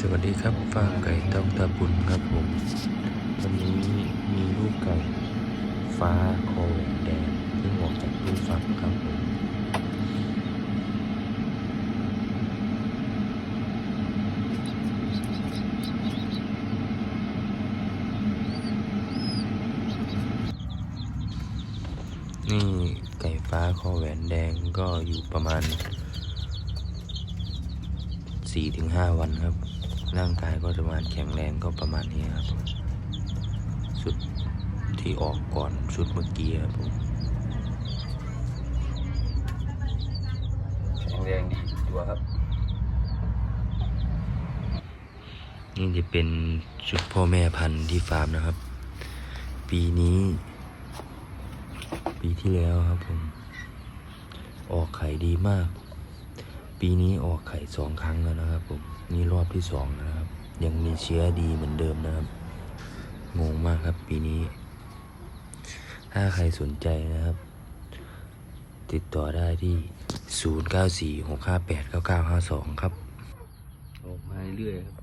สวัสดีครับฟาร์มไก่ต้องตะบุญครับผม วันนี้มีลูกไก่ฟ้าโคแหวนแดงเพิ่งออกจากลูกฟักครับผมนี่ไก่ฟ้าคอแหวนแดงก็อยู่ประมาณ สี่ถึงห้าวันครับ ร่างกายก็ประมาณแข็งแรงก็ประมาณนี้ครับผมชุดที่ออกก่อนชุดเมื่อกี้ครับผมแข็งแรงดีทุกตัวครับ นี่จะเป็นชุดพ่อแม่พันธุ์ที่ฟาร์มนะครับ ปีนี้ ปีที่แล้วครับผม ออกไข่ดีมาก ปีนี้ออกไข่สองครั้งแล้วนะครับผมนี่รอบที่สองนะครับ ยังมีเชื้อดีเหมือนเดิมนะครับงงมากครับปีนี้ ถ้าใครสนใจนะครับ ติดต่อได้ที่ 0946589952 ครับ ออกมาเรื่อยครับ